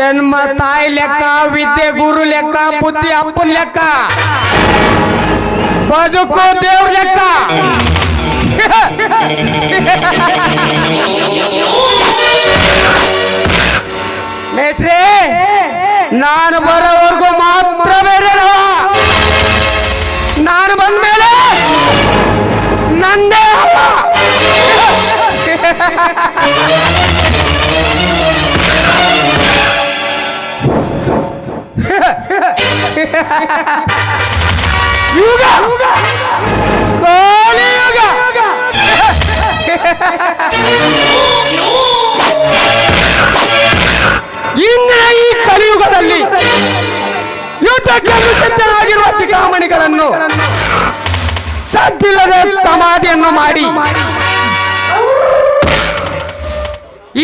ಜನ್ಮ ತಾಯಿ ಲೆಕ್ಕ, ವಿದ್ಯೆ ಗುರು ಲೆಕ್ಕ, ಬುದ್ಧಿ ಅಪ್ಪನ ಲೆಕ್ಕ. ಬದುಕು ದೇವ್ರ ಲೆಕ್ಕ. ಮೇಟ್ರೆ ನಾನು ಬರೋವರೆಗೂ ಮಾತ್ರ ಬೇರೆ. ನಾನು ಬಂದ್ಮೇಲೆ ನಂದೇ ಸಿದ್ಧರಾಗಿರುವ ಶಿಖಾಮಣಿಗಳನ್ನು ಸದ್ದಿಲ್ಲದೆ ಸಮಾಧಿಯನ್ನು ಮಾಡಿ.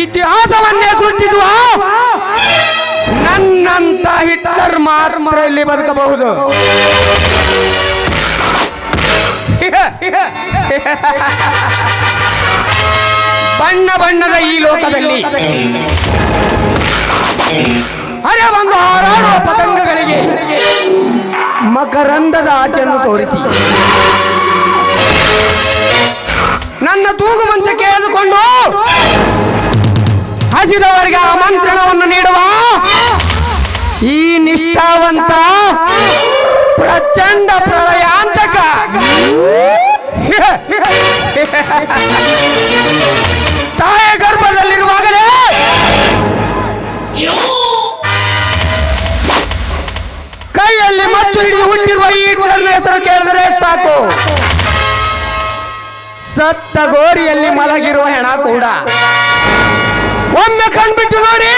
ಇತಿಹಾಸವನ್ನೇ ಸೃಷ್ಟಿಸುವ ನನ್ನಂತ ಹಿಟ್ಲರ್ ಮಾತ್ರ ಇಲ್ಲಿ ಬದುಕಬಹುದು. ಬಣ್ಣ ಬಣ್ಣದ ಈ ಲೋಕದಲ್ಲಿ ಅರೆ ಬಂದು ಹಾರಾಡುವ ಪತಂಗಗಳಿಗೆ ಮಕರಂದದ ಆಚೆಯನ್ನು ತೋರಿಸಿ. ನನ್ನ ತೂಗು ಮಂತ್ರ ಎಳೆದುಕೊಂಡು ಹಸಿದವರಿಗೆ ಆಮಂತ್ರಣವನ್ನು ನೀಡುವ ಈ ನಿಷ್ಠಾವಂತ ಪ್ರಚಂಡ ಪ್ರಳಯಾಂತಕ. ತಾಯ ಗರ್ಭದಲ್ಲಿರುವಾಗಲೇ ಸಾಕು ಸತ್ತ ಗೋರಿಯಲ್ಲಿ ಮಲಗಿರುವ ಹೆಣ ಕೂಡ. ಒಮ್ಮೆ ಕಣ್ಬಿಟ್ಟು ನೋಡಿ.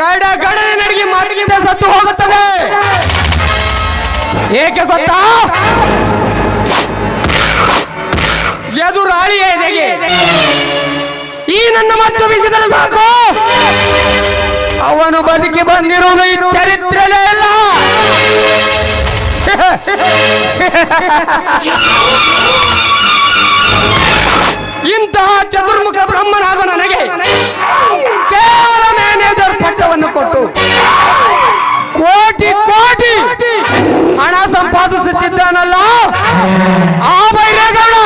ಗಡ ಗಡನೆ ನಡಿಗೆ ಮತ್ತೆ ಸತ್ತು ಹೋಗುತ್ತದೆ. ಏಕೆ ಗೊತ್ತಾ? ಎದುರಾಳಿಯೇ ಈ ನನ್ನ ಮತ್ತು ಬೀಸಿದರೆ ಸಾಕು. ಅವನು ಬದುಕಿ ಬಂದಿರುವುದು ಈ ಚರಿತ್ರೆನೇ ಇಲ್ಲ ಇಂತಹ ಚತುರ್ಮುಖ ಬ್ರಹ್ಮನಾದ ನನಗೆ ಕೇವಲ ಮ್ಯಾನೇಜರ್ ಪಟ್ಟವನ್ನು ಕೊಟ್ಟು ಕೋಟಿ ಕೋಟಿ ಹಣ ಸಂಪಾದಿಸುತ್ತಿದ್ದಾನಲ್ಲ ಆ ಬೈರೇಗೌಡ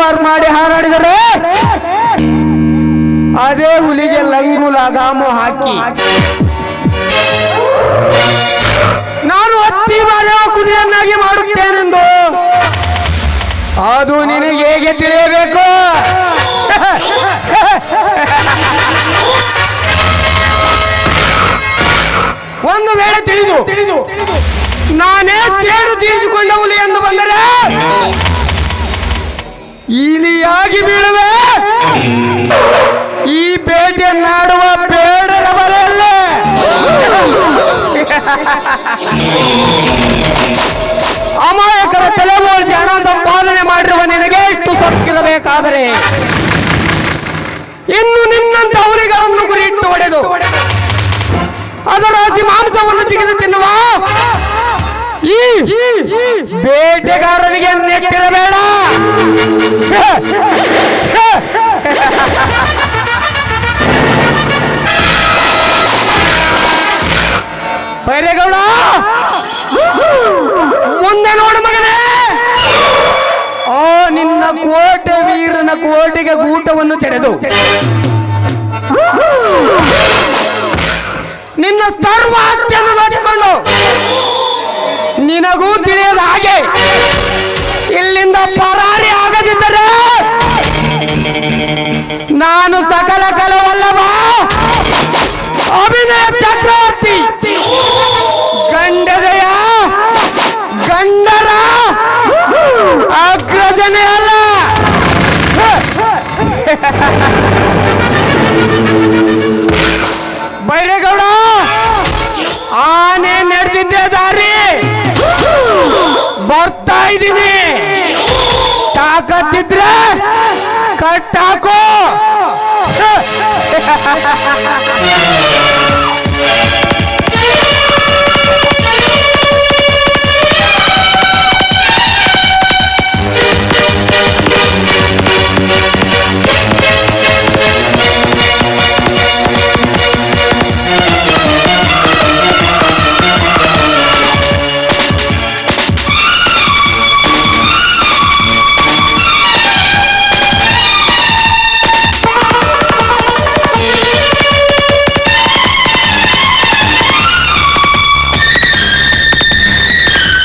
ದಿಲ್ಲಿಯವರೆಗೂ ಮಾಡಿ ಹಾರಾಡಿದರೆ? ಅದೇ ಹುಲಿಗೆ ಲಂಗು, ಲಗಾಮು ಹಾಕಿ. ನಾನು ಹತ್ತಿ ಬಾರೋ ಕುದುರೆಯನ್ನಾಗಿ ಮಾಡುತ್ತೇನೆಂದು. ಅದು ನಿನಗೆ ಹೇಗೆ ತಿಳಿಯಬೇಕು? ಒಂದು ವೇಳೆ ತಿಳಿದು, ನಾನೇ ತೇಡು ತೀರಿಸಿಕೊಂಡ ಹುಲಿ ಎಂದು ಬಂದರೆ? ಇಲಿಯಾಗಿ ಬೀಳುವೆ ಈ ಭೇಟಿಯನ್ನಾಡುವ ಬೇಡರ ಬರಲ್ಲ ಅಮಾಯಕರ ತಲೆಬೋಳಿಸಿ ಹಣ ಸಂಪಾದನೆ ಮಾಡಿರುವ ನಿನಗೆ ಇಷ್ಟು ಸೊಕ್ಕಿರಬೇಕಾದರೆ ಇನ್ನು ನಿನ್ನಂತ ಅವರಿಗಳನ್ನು ಗುರಿ ಇಟ್ಟು ಹೊಡೆದು ಅದರ ಹಸಿ ಮಾಂಸವನ್ನು ತೆಗೆದು ತಿನ್ನುವ ಈ ಬೇಟೆಗಾರರಿಗೆ ನೆಟ್ಟಿರಬೇಡ. ಬೈರೇಗೌಡ! ಮುಂದೆ ನೋಡು ಮಗನೇ! ಆ ನಿನ್ನ ಕೋಟೆ ವೀರನ ಕೋಟೆಗೆ ಗೂಟವನ್ನು ತೆರೆದು. ನಿನ್ನ ಸರ್ವ ಬೈರೇಗೌಡ! ಆನೆ ನಡೆದಿದ್ದೆ ದಾರಿ. ಬರ್ತಾ ಇದ್ದೀನಿ.